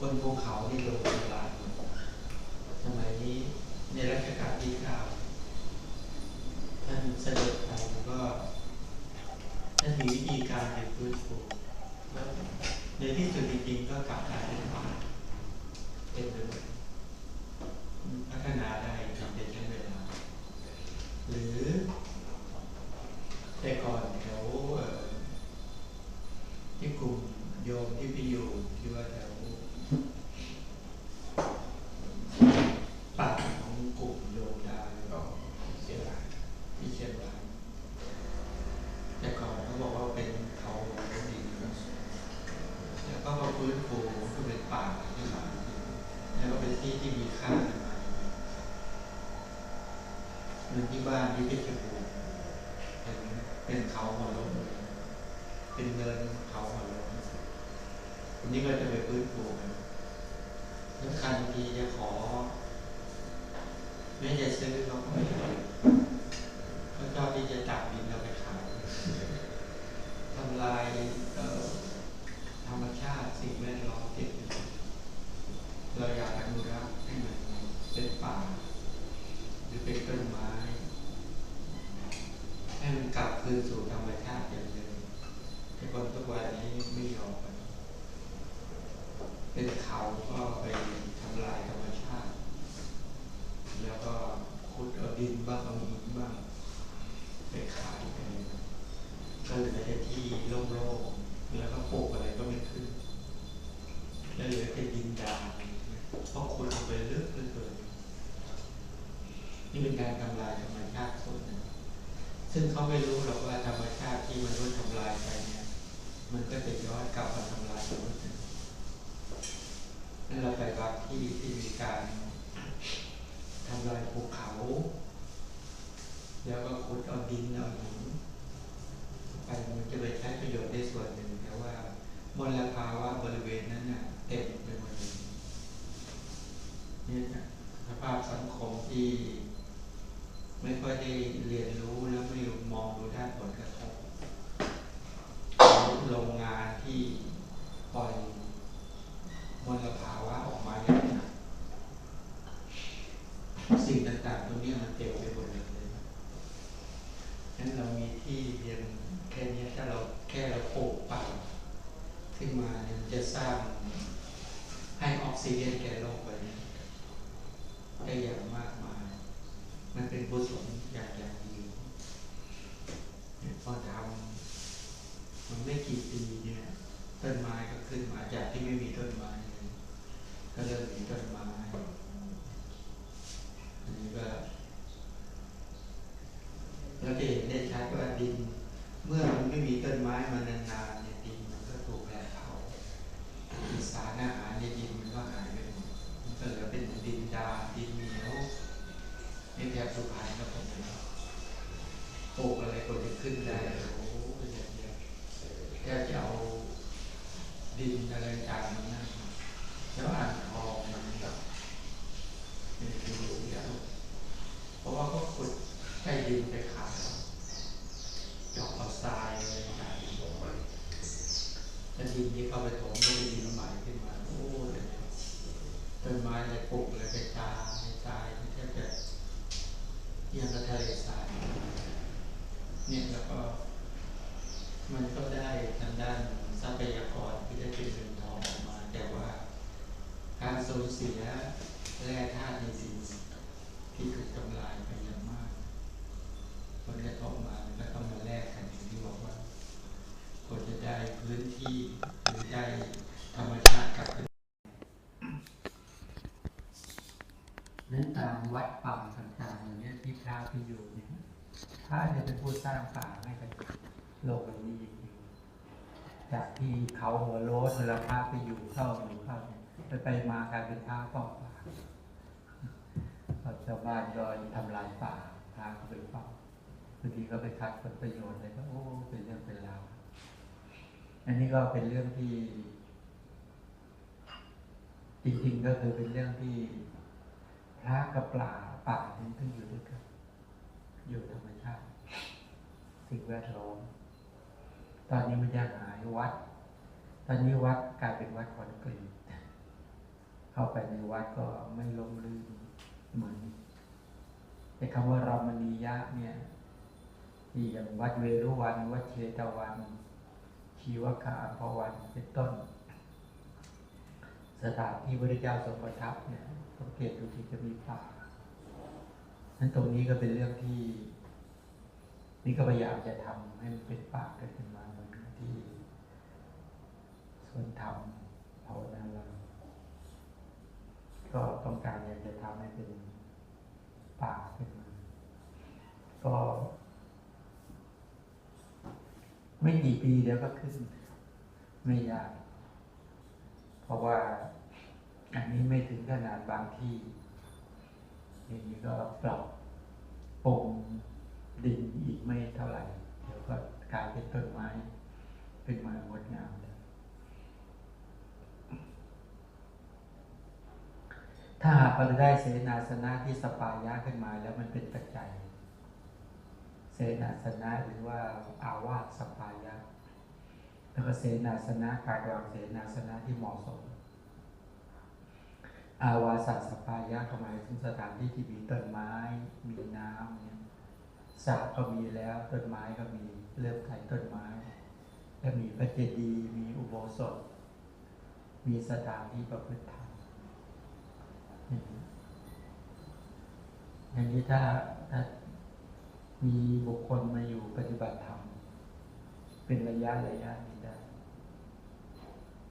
บนภูเขาที่โดนทำลายหมดสมัยนี้ในรัชกาลที่เก้าท่านเสด็จไปก็ท่านมีวิธีการในฟื้นฟูแล้วในที่สุดจริงๆก็กลับกลายเป็นป่าเป็นไปหมดพัฒนาได้ทำเป็นใช้เวลา หรือ แต่ก่อนแถวเอ่อที่กลุ่มโยมที่ไปอยู่ที่ว่าแถวป่าของกลุ่มโยมดา ก็เสียหาย ที่เชียงรายแต่ก่อนเขาบอกว่าเป็นเขาดินแล้วก็มา ฟื้นฟูก็เป็นป่าขึ้นมาแล้วก็เป็นที่ที่มีค่าขึ้นมาหมือที่บ้านที่เพชรบูรณ์เป็นเป็นเขาหัวล้นเป็นเนินเขาหัวล้นวันนี้ก็จะไปฟื้นฟูมันแล้วคันทีจะขอไม่จะซื้อเขาก็ไม่ให้เขาชอบที่จะตักดินเราไปขายทำลายเอ่อธรรมชาติสิ่งแวดล้อมที่เราอยากอนุรักษ์ให้มันเป็นป่า หรือเป็นต้นไม้ ให้มันกลับคืนสู่ธรรมชาติอย่างเดิมแต่คนทุกวันนี้ไม่ยอมกัน เป็นเขาก็ไปทำลายธรรมชาติ แล้วก็ขุดเอาดินบ้างเอาหินบ้างไปขายไปก็เหลือแต่ที่โล่งๆแล้วก็ปลูกอะไรก็ไม่ขึ้น แล้วเหลือแต่ดินดานเพราะขุดลงไปลึกเลือเกินนี่เป็นการทำลายธรรมชาติส่วนหนึ่งซึ่งเขาไม่รู้หรอกว่าธรรมชาติที่มนุษย์ทำลายไปเนี่ย มันก็จะย้อนกลับมาทำลายมนุษย์อีก นั่นเราไปวัดที่ที่มีการทำลายภูเขา แล้วก็ขุดเอาดินเอาหินไปมันจะไปใช้ประโยชน์ได้ส่วนหนึ่งแต่ว่ามลภาวะบริเวณนั้นน่ะเต็มไปหมดเลยนี่นะสภาพสังคมที่ ไม่ค่อยได้เรียนรู้แล้วไม่มองดูด้านผลกระทบโรงงานที่ปล่อยมลภาวะออกมาอย่างหนัก สิ่งต่างๆตรงนี้มันเต็มไปหมดเลยนั้นเรามีที่เพียงแค่นี้ถ้าเราแค่เราปลูกป่าขึ้นมาเนี่ยมันจะสร้างให้ออกซิเจนแก่โลกไปเนี่ยได้อย่างมากมาย มันเป็นกุศลอย่างอย่างดีเนี่ยพอทำมันไม่กี่ปีเนี่ย ต้นไม้ก็ขึ้นมาจากที่ไม่มีต้นไม้ ก็เริ่มมีต้นไม้ อันนี้ก็เราจะเห็นได้ชัดว่าดิน เมื่อมันไม่มีต้นไม้มานานๆเนี่ยดิน ดินที่เข้าไปถมก็เป็นดินใหม่ขึ้นมาโอ้ยต้นไม้อะไรปลูกอะไรไปตายตายแทบจะเอียังกับทะเลทรายเนี่ยแล้วก็ มันก็ได้ทางด้านทรัพยากรที่ได้เป็นเงินทองออกมา แต่ว่าการสูญเสียแร่ธาตุในดินที่ถูกทำลายไปอย่างมากผลกระทบมาแล้วก็มาแลกกันอย่างที่บอกว่าควรจะได้พื้นที่หรือได้ธรรมชาติกลับคืนนั้นตามวัดป่าต่างๆอย่างเนี้ยที่พระที่อยู่เนี่ยพ ระจะเป็นผู้สร้างป่าให้กับโลกนี้จริงจากที่เขาหัวโล้นเวลาพระไปอยู่เข้าอยู่เข้าไปไปมากลายเป็นท้าป่าป่าชาวบ้านก็ทำลายป่าทางก็ไปเฝ้าบางทีก็ไปคัดผลประโยชน์อะไรก็โอ้เป็นเรื่องเป็นราวอันนี้ก็เป็นเรื่องที่ จริงๆก็คือเป็นเรื่องที่พระกับป่าป่านี่ต้องอยู่ด้วยกัน อยู่ธรรมชาติ สิ่งแวดล้อม ตอนนี้มันยังหายวัด ตอนนี้วัดกลายเป็นวัดคอนกรีตเข้าไปในวัดก็ไม่ลมลื่นเหมือนไอ้คำว่ารามณียะเนี่ยที่อย่างวัดเวรุวัน วัดเชตวัน ชีวกะอัมพวันเป็นต้น สถานที่พระเจ้าทรงประทับเนี่ยสังเกตดูที่จะมีป่า นั้นตรงนี้ก็เป็นเรื่องที่นี่ก็พยายามจะทำให้มันเป็นปากันขึ้นมาเหมือนที่ส่วนธรรมภาวนาเราก็ต้องการอยากจะทำให้เป็นป่าขึ้นมา ก็ ไม่กี่ปีเดี๋ยวก็ขึ้น ไม่ยาก เพราะว่าอันนี้ไม่ถึงขนาดบางที่ อย่างนี้ก็ปรับปรุงดินอีกไม่เท่าไหร่ เดี๋ยวก็กลายเป็นต้นไม้ เป็นไม้งดงามถ้าหากเราได้เสนาสนะที่สปายะขึ้นมาแล้วมันเป็นปัจจัย เสนาสนะหรือว่าอาวาสสปายะ แล้วก็เสนาสนะการวางเสนาสนะที่เหมาะสม อาวาสสปายะก็หมายถึงสถานที่ที่มีต้นไม้ มีน้ำเนี่ยสระก็มีแล้วต้นไม้ก็มีเริ่มไถต้นไม้ แล้วมีพระเจดีย์มีอุโบสถ มีสถานที่ประพฤติธรรมอย่างนี้อย่างนี้ถ้าถ้ามีบุคคลมาอยู่ปฏิบัติธรรม เป็นระยะระยะนี้ได้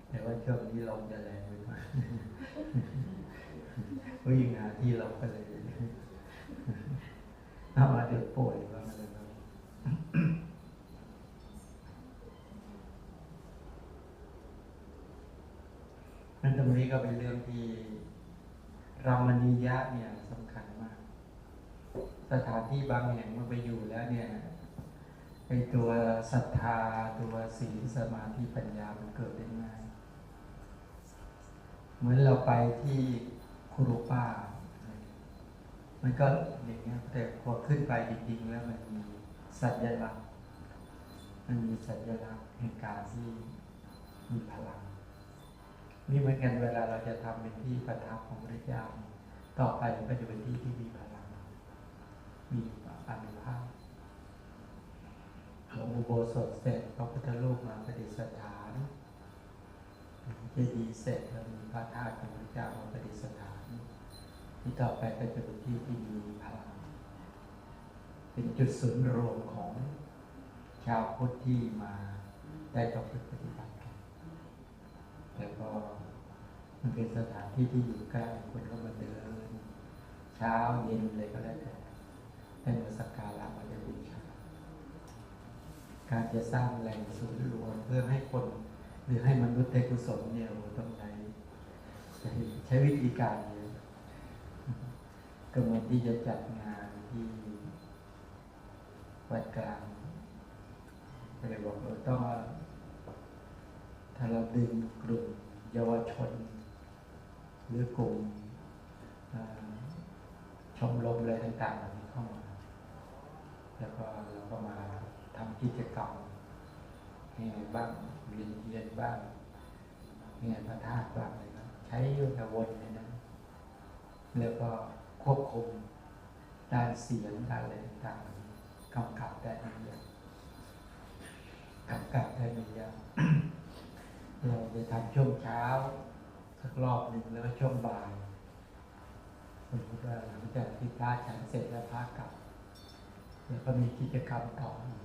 แต่ว่าช่วงนี้ลมจะแรงไปมากวิ่งหาที่เราก็เลยถ้ามาเดี๋ยวป่วยว่าอะไรบ้างนั่นตรงนี้ก็เป็นเรื่องที่รามณียะเนี่ยสำคัญมาก สถานที่บางแห่งมื่อไปอยู่แล้วเนี่ยไอตัวศรัทธาตัวศีลสมาธิปัญญามันเกิดได้ง่าย มือนเราไปที่คุรุป้ามันก็อย่างเงี้ยแต่พอขึ้นไปจริงๆแล้วมันมีสัญลักษณ์ มันมีสัญลักษณ์แห่งการที่มีพลัง นี่เหมือนกันเวลาเราจะทำเป็นที่ประทับของพระเจ้าต่อไปมันก็จะเป็นที่ที่มีพลัง มีอานุภาพหลวงอุโบสถเสร็จพระพุทธรูปมาประดิษฐาน เจดีย์เสร็จแล้วมีพระธาตุของพระเจ้ามาประดิษฐานที่ต่อไปก็จะเป็นที่ที่มีพลังเป็นจุดศูนย์รวมของชาวพุทธที่มาได้ต่อพฤติปฏิบัติกันแล้วก็มันเป็นสถานที่ที่อยู่ใกล้คนก็มาเดิน เช้าเย็นเลยก็แล้วแต่ให้มาสักการะมาได้บูชาการจะสร้างแหล่งศูนย์รวมเพื่อให้คน หรือให้มนุษย์ได้กุศลเนี่ยโอ้ต้องใช้ใช้วิธีการเยอะก็เหมือนที่จะจัดงานที่วัดกลางก็เลยบอกเออต้องถ้าเราดึงกลุ่มเยาวชน หรือกลุ่มอ่าชมรมอะไรต่างๆเข้ามา แล้วก็เราก็มาทำกิจกรรม แห่บ้างเวียนเทียนบ้างแห่พระธาตุบ้างอะไรบ้างใช้ยุทธวนเลยนะแล้วก็ควบคุมด้านเสียงด้านอะไรต่างกำกับได้ไม่ยากกำกับได้ไม่ยากเราไปทำช่วงเช้าสักรอบหนึ่งแล้วก็ช่วงบ่ายสมมติว่าหลังจากที่พระฉันเสร็จแล้วพระกลับแล้วก็มีกิจกรรมต่ออีก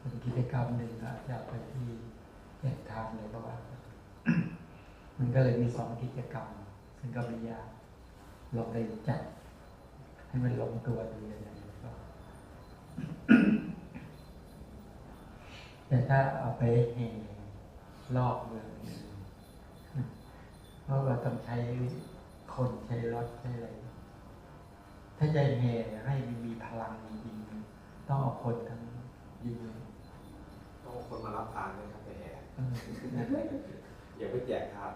เป็นกิจกรรมหนึ่งอาจจะไปที่แยกทางเลยก็ว่า มันก็เลยมีสองกิจกรรม ซึ่งก็ไม่ยากลองได้จัด ให้มันลงตัวดีอะไรอย่างเงี้ยก็แต่ถ้าเอาไปแห่รอบเมืองเนี่ยเพราะว่าต้องใช้คนใช้รถใช้อะไร ถ้าใจแห่ให้มันมีพลังจริงๆต้องเอาคนทั้ง ยืนต้องเอาคนมารับทานด้วยครับไปแห่เออนั่นแหละอย่าไปแจกทาน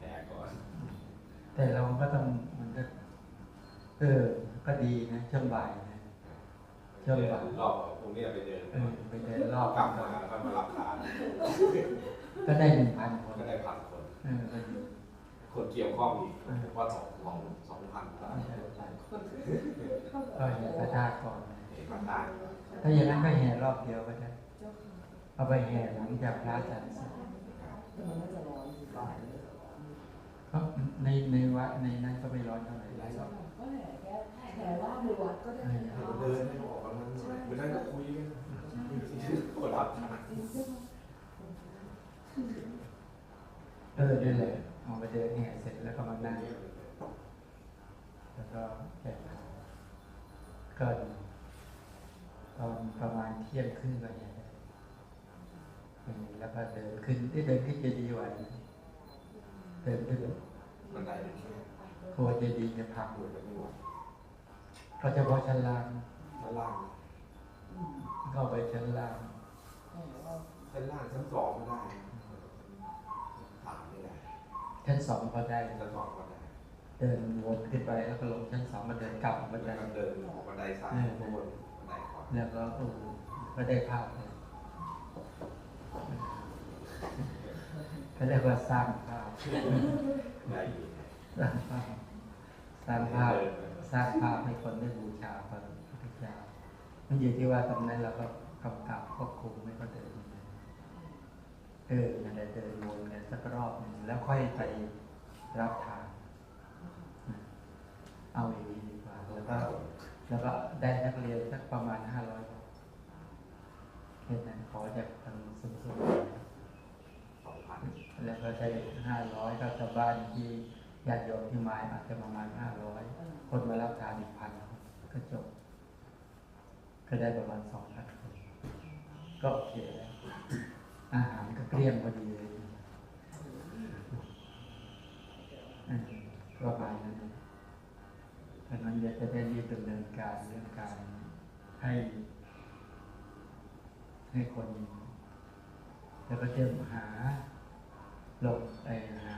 แห่ก่อน แต่เราก็ต้องมันก็เออ ก็ดีนะช่วงบ่ายนะช่วงเดินบ่ายรอบพรุ่งนี้เราไปเดินเออไปเดินรอบกลับมาแล้วก็มารับทาน ก็ได้หนึ่งพันคนก็ได้พันคนเออก็ดีคคนเกี่ยวข้องอีกผมว่าสองสองสองพันได้ไม่ใช่ไปก็เห็นพระธาตุก่อ นเอกพันได้ถ้าอย่างนั้นก็แห่รอบเดียวก็ได้เอาไปแห่หลังจากพระอาจารย์เสร็จก็ในในวัดในนั้นก็ไม่ร้อนเท่าไหร่ไรหรอกแต่ว่าบวชก็ได้เดินให้ออกกำลังหน่อยไม่ได้ก็คุยกันคนรับทานเออด้วยเลยเอาไปเดินแห่เสร็จแล้วก็มานั่งแล้วก็แก่ผ้าก็ตอนประมาณเที่ยงครึ่งก็แห่ได้อืมแล้ว ก็เดินขึ้นได้เดินขึ้นเจดีย์ไหวนะเดินขึ้นมันได้เป็นแค่กลัวเจดีย์จะพังคุยกันไม่ไหวก็เฉพาะชั้นล่างด้านล่างก็ไปชั้นล่างชั้นล่างชั้นสองก็ได้ถามไม่ได้ชั้นสองก็ได้ชั้นสองก็ได้ เดินวนขึ้นไปแล้วก็ลงชั้นสองมาเดินกลับมามันเดินก็เดินออกบันไดซ้ายข้างบนบันไดขวาแล้วก็โอ้โหก็ได้ภาพเลย ก็เรียกว่าสร้างภาพสร้างภาพสร้างภาพสร้างภาพให้คนได้บูชาพระพุทธเจ้ามันอยู่ที่ว่าตรงนั้นเราก็กำกับควบคุมไม่ก็เดินเออนั่นเดินวนกันสักรอบหนึ่งแล้วค่อยไปรับทานเอาอย่างนี้ดีกว่าแล้วก็แล้วก็ได้นักเรียนสักประมาณห้าร้อยแค่นั้นขอจากทางสูงสุด แล้วก็ได้ห้าร้อยก็ชาวบ้านที่ญาติโยมที่มาอาจจะประมาณห้าร้อยคนมารับทานอีกพันก็จบ ก็ได้ประมาณสองพันคนก็โอเคแล้วอาหารก็เกลี้ยงพอดีเลยอืมประมาณนั้นดังนั้นอยากจะได้รีบดำเนินการเรื่องการให้ให้คนแล้วก็เตรียมหา ลงไปหา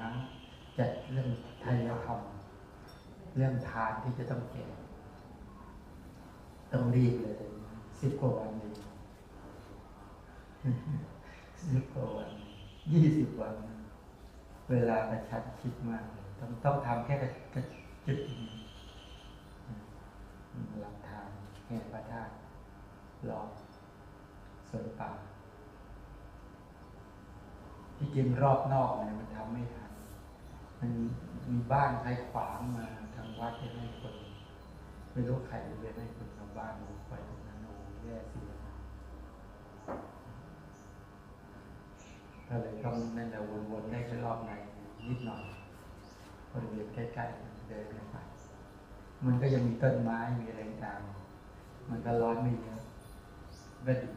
จัดเรื่องไทยธรรมเรื่องทานที่จะต้องแก่ต้องรีบเลยสิบกว่าวันนี้สิบกว่าวันยี่สิบวัน เวลากระชันชิดมากเลยต้องต้องทำแค่กระจุดหลักทางแห่งพระธาตุรอบสวนป่า ที่จริงรอบนอกเนี่ยมันทำไม่ทันมันมีบ้านใครขวางมาทางวัดจะให้คนไม่รู้ใครเรียนให้คนทางบ้านดูไปตรงนั้นโอ้แย่เสิก็เลยต้องนั่นแหละวนๆได้แค่รอบในนิดหน่อยบริเวณใกล้ๆเดินกันไปมันก็ยังมีต้นไม้มีอะไรต่างมันก็ร้อนไม่เยอะก็ดี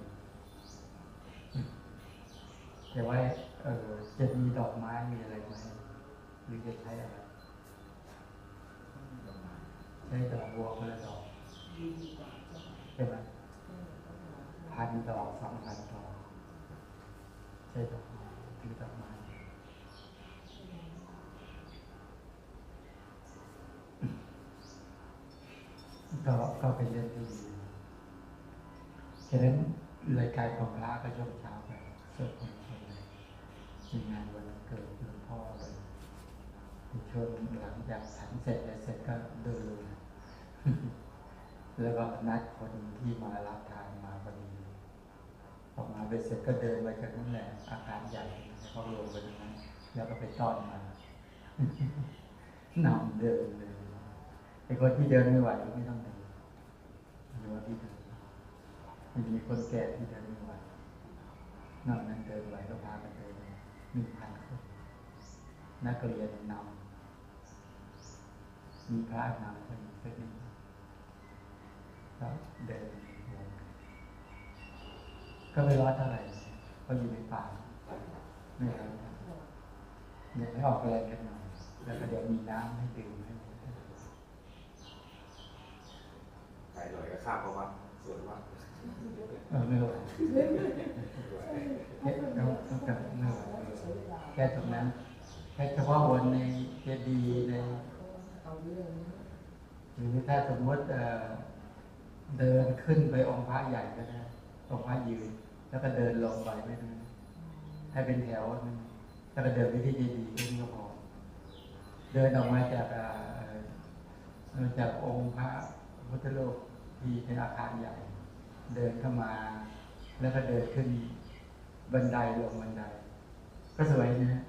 แต่ว่า เออจะมีดอกไม้มีอะไรไหมหรือจะใช้อะไรใช้ดอกบัวคนละดอกใช่ไหมพันดอกสองพันดอกใช่ดอกไม้หรือดอกไม้ก็ก็เป็นเรื่องที่ดีฉะนั้นรายการของพระก็ช่วงเช้าไปสวดมนต์ เลยมีงานวันเกิดหลวงพ่อเลยในช่วงหลังจากฉันเสร็จแล้วเสร็จก็เดินเลยแล้วก็นัดคนที่มารับทานมาพอดีออกมาไปเสร็จก็เดินไปจากนั่นแหละอาคารใหญ่เขาลงไปตรงนั้นแล้วก็ไปต้อนมานำเดินเลยไอ้คนที่เดินไม่ไหวก็ไม่ต้องเดินหรือว่าที่เดินมันมีคนแก่ที่เดินไม่ไหวนอกนั้นเดินไหวก็พากันเดิน หนึ่งพันคนนักเรียนนำมีพระนำคนสักนิดก็เดินวนก็ไม่รอนเท่าไหร่เพราะอยู่ในป่าไม่รอนเท่าไหร่เดี๋ยวให้ออกแรงกันหน่อยแล้วก็เดี๋ยวมีน้ำให้ดื่มให้ไปหน่อยก็ข้ามประวัติส่วนวัดเออไม่ไหวแค่ต้องต้องการไม่ไหว แค่ตรงนั้น แค่เฉพาะวันในเจดีย์ในอาเรื่องนี้หรือถ้าสมมติเดินขึ้นไปองค์พระใหญ่ก็ได้องค์พระยืน แล้วก็เดินลงไปไม่ได้ให้เป็นแถวนึงแล้วก็เดินไปที่เจดีย์นี้ก็พอเดินออกมาจากจากองค์พระพุทธรูปที่เป็นอาคารใหญ่ เดินเข้ามา แล้วก็เดินขึ้นบันไดลงบันได ก็สวยนะ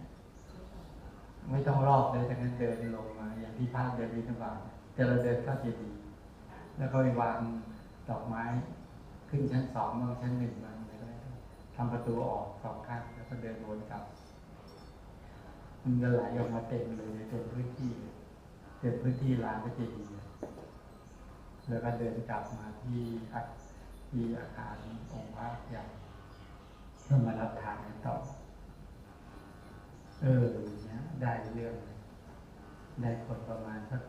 ไม่ต้องรอบเลยแต่งั้นเดินลงมาอย่างที่ภาพเดินวินบาตแต่เราเดินเข้าเจดีแล้วก็ไปวางดอกไม้ ขึ้นชั้นสองบางชั้นหนึ่งบางอะไรทำประตูออกสองข้างแล้วก็เดินวนกลับมันจะไหลออกมาเต็มเลยเต็มพื้นที่เต็มพื้นที่ลานพระเจดีแล้วก็เดินกลับมาที่อาที่อาคารองค์พระใหญ่เพื่อมารับทานกันต่อ เออเนี้ยได้เรื่องเลยได้คนประมาณสัก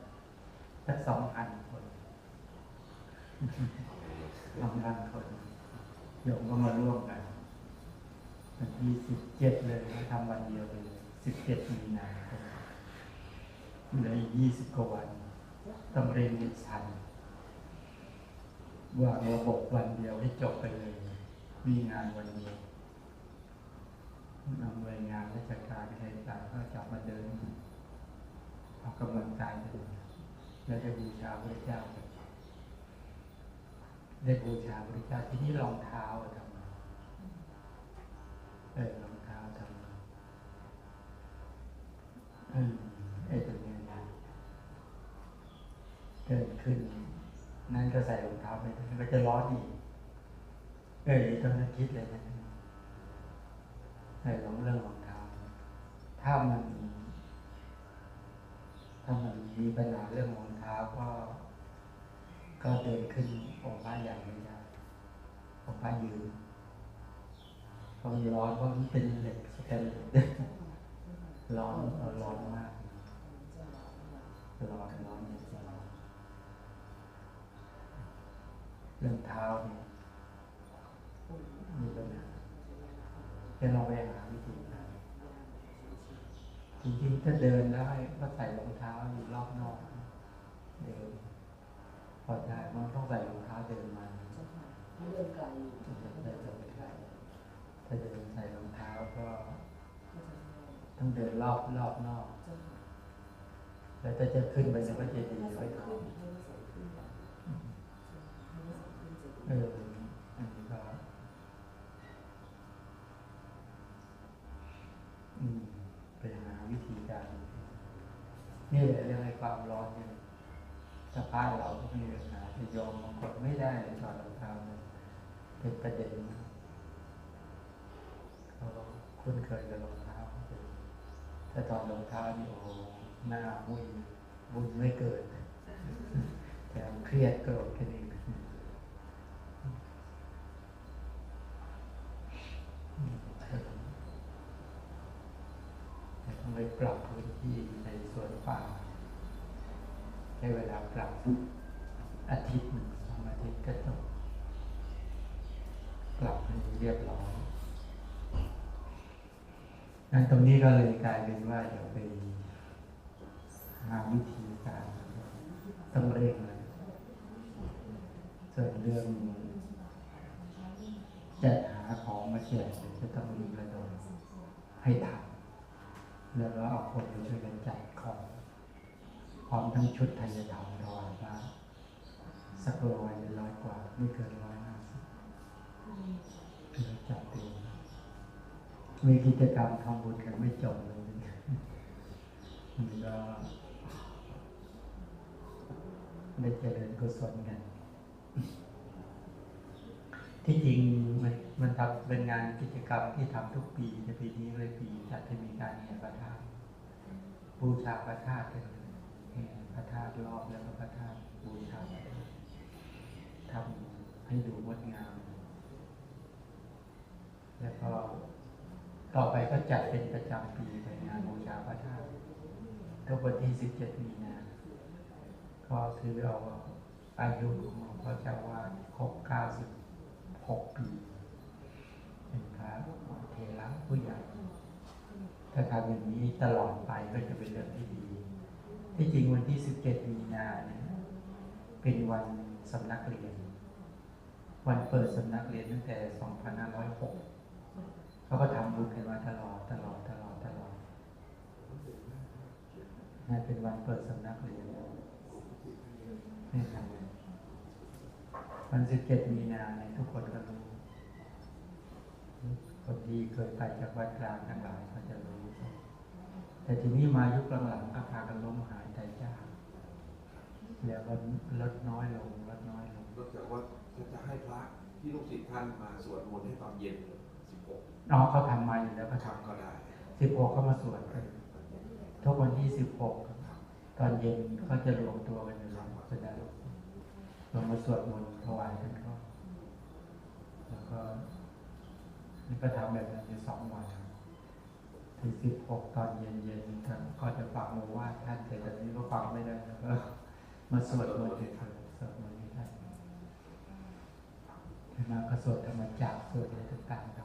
สักสองพันคนสองพันคนโยมก็มาร่วมกันวันที่สิบเจ็ดเลยทำวันเดียวเลยสิบเจ็ดมีนาคมเหลืออีกยี่สิบกว่าวันต้องเร่งนิชันวางระบบวันเดียวให้จบไปเลย มีงานวันเดียว นำหน่วยงานราชการใครต่างก็จะมาเดินออกกำลังกายกันแล้วจะบูชาพระเจ้ากันได้บูชาพระเจ้าที่นี่รองเท้าทำเออรองเท้าทำเออไอตัวนี้นะเดินขึ้น นั่นก็ใส่รองเท้าไปมันก็จะร้อนอีกเออตอนนั้นคิดเลยนะ ใส่รองเรื่องรองเท้าถ้ามันถ้ามันมีปัญหาเรื่องรองเท้าก็ ก็เดินขึ้นองค์พระใหญ่ไม่ได้องค์พระยืนเพราะมันร้อนเพราะมันเป็นเหล็กสแตนเลสร้อนร้อนมากร้อนร้อนจริงเรื่องเท้าเนี่ยมีปัญหาจะลองไปหาวิธีการจริงๆ ถ้าเดินได้ก็ใส่รองเท้าอยู่รอบนอกเดินพอได้มันต้องใส่รองเท้าเดินมาเรื่องไกลอยู่ถึงจะได้เดินได้ถ้าเดินใส่รองเท้าก็ต้องเดินรอบรอบนอก แล้วถ้าจะขึ้นไปจะก็จะดีไว้ก่อนเอออั ความร้อนเนี่ยสภาพเราก็มีปัญหาจะยอมบางคนไม่ได้เลยถอดรองเท้าเนี่ยเป็นประเด็นนะเขาคุ้นเคยกับรองเท้าถ้าถอดรองเท้านี่โอ้โหหน้ามุ้ยบุญไม่เกิดแต่เครียดโกรธกันเองอืมต้องไปปรับพื้นที่ในสวนป่าใช้เวลาปรับอาทิตย์หนึ่งสองอาทิตย์ก็ต้องปรับให้เรียบร้อยงั้นตรงนี้ก็เลยกลายเป็นว่าเดี๋ยวไปหาวิธีการต้องเร่งเลยส่วนเรื่องจัดหาของมาแจกเนี่ยจะต้องมีกระดมให้ทันแล้วก็เอาคนมาช่วยกันจัดของ พร้อมทั้งชุดไทยธรรมถวายพระสักร้อยหรือร้อยกว่า ไม่เกินร้อยห้าสิบคือจัดเต็มมีกิจกรรมทำบุญกันไม่จบเลยมันก็ได้เจริญกุศลกัน ที่จริงมันมันทำเป็นงานกิจกรรมที่ทำทุกปีแต่ปีนี้เลยปีจัดให้มีการแห่พระธาตุบูชาพระธาตุกันแห่พระธาตุรอบแล้วก็พระธาตุบูชาพระธาตุทำให้ดูงดงาม แล้วก็ ต่อไปก็จัดเป็นประจำปีไปงานบูชาพระธาตุทุกวันที่ 17 มีนา ก็คือเอาอายุของหลวงพ่อเจ้าวาดครบ 96 ปี เป็นพระเทระผู้ใหญ่ ถ้าทำอย่างนี้ตลอดไปก็จะเป็นเรื่องที่ดี ที่จริงวันที่ 17 มีนาเนี่ยเป็นวันสำนักเรียน วันเปิดสำนักเรียนตั้งแต่ 2506 เขาก็ทำบุญกันมาตลอดตลอดตลอดตลอดนั่นเป็นวันเปิดสำนักเรียนนี่ทำเลยวันสิบเจ็ดมีนาเนี่ยทุกคนก็รู้คนที่เคยไปจากวัดกลางทั้งหลายก็จะรู้ แต่ทีนี้มายุคหลังๆก็พากันล้มหายใจยากแล้วก็ลดน้อยลงลดน้อยลงก็จะว่าจะให้พระที่ลูกศิษย์ท่านมาสวดมนต์ให้ตอนเย็นสิบหก น้องเขาทำมาอยู่แล้วก็ทำก็ได้สิบหกเขามาสวดกันทุกวันที่สิบหกตอนเย็นเขาจะรวมตัวกันอยู่แล้วจะได้ลงมาสวดมนต์ถวายกันก็แล้วก็นี่ก็ทำแบบนั้นอยู่สองวันถึงสิบหกตอนเย็นเย็นท่านก็จะฟังโอวาทท่านแต่ตอนนี้ก็ฟังไม่ได้แล้วก็มาสวดมนต์ให้ท่านสวดมนต์ให้ท่านมาก็สวดธรรมจักสวดอะไรต่างๆถวายท่านพิ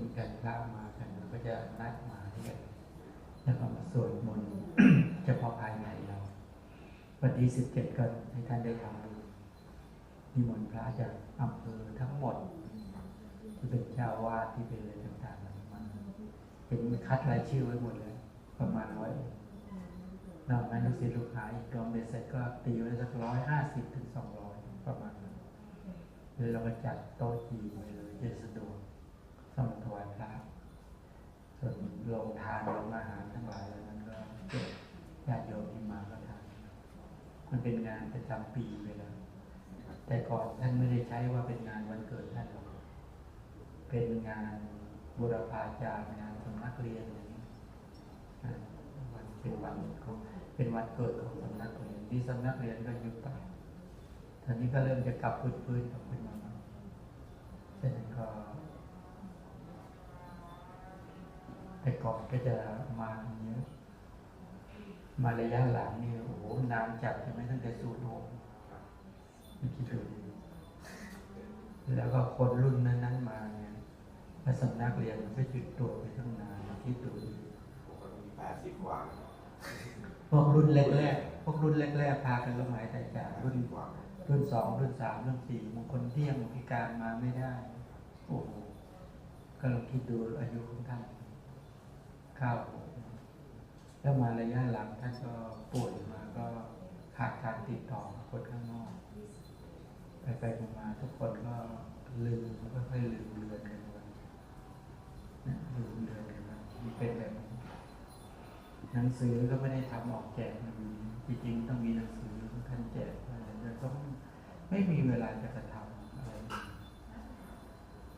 มพ์กันพระมากันเราก็จะนัดมาที่กันแล้วก็มาสวดมนต์เฉพาะภายในเราวันที่สิบเจ็ดก็ให้ท่านได้ทำบุญนิมนต์พระจากอำเภอทั้งหมดที่เป็นเจ้าอาวาดที่เป็นอะไรต่างๆมันเป็นคัดรายชื่อไว้หมดเลย ประมาณร้อยนอกนั้นลูกศิษย์ลูกหาอีกรวมเบ็ดเสร็จก็ตีไว้สักร้อยห้าสิบถึงสองร้อยประมาณนั้นแล้วเราก็จัดโต๊ะจีนไปเลยจะส สมถวายพระส่วนโรงทานโรงอาหารทั้งหลายเหล่านั้นก็เก็บญาติโยมที่มาก็ทานมันเป็นงานประจำปีไปแล้วแต่ก่อนท่านไม่ได้ใช้ว่าเป็นงานวันเกิดท่านหรอกเป็นงานบุรพาจารย์งานสำนักเรียนอย่างนี้วันเป็นวันของเป็นวันเกิดของสำนักเรียนที่สำนักเรียนก็ยุบไปตอนนี้ก็เริ่มจะกลับพื้นๆกลับขึ้นมาบ้างฉะนั้นก็ แต่ก่อนก็จะมาเยอะมาระยะหลังนี่โอ้โหนานจัดใช่ไหมตั้งแต่สูตรโฮมไม่คิดดูดิแล้วก็คนรุ่นนั้น ๆ มาเนี่ยแล้วสำนักเรียนมันก็จุดตัวไปตั้งนานคิดดูดิผมก็มีแปดสิบกว่าพวกรุ่นแรกๆพวกรุ่นแรกๆพากันละหมายแต่จากรุ่รุ่นนกว่ารุ่นสองรุ่นสามรุ่นสี่บางคนเที่ยงพิการมาไม่ได้ โอ้โหก็ลองคิดดูอายุของท่าน ข้าวแล้วมาระยะหลังท่านก็ป่วยมาก็ขาดการติดต่อคนข้างนอก ไปไปมาทุกคนก็ลืมค่อยๆลืมเลือนกันไปนะลืมเลือนกันไปมันเป็นแบบนี้หนังสือก็ไม่ได้ทำออกแจกมันมีจริงๆต้องมีหนังสือท่านแจกอะไรแต่ก็ไม่มีเวลาจะกระทำอะไร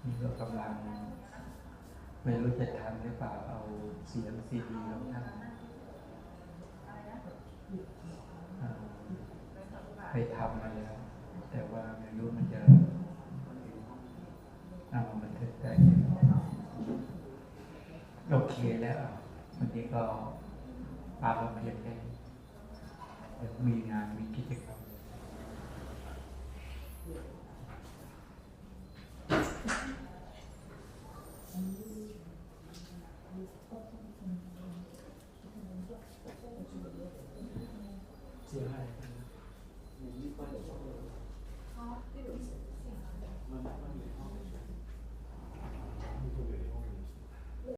นี่ก็กำลัง ไม่รู้จะทันหรือเปล่าเอาเสียงซีดีของท่านเอ่อไปทำมาแล้ว แต่ว่าไม่รู้มันจะเอามันทึกได้โอเคแล้ว วันนี้ก็ปาเราเพียงแค่มีงานมีกิจกรรม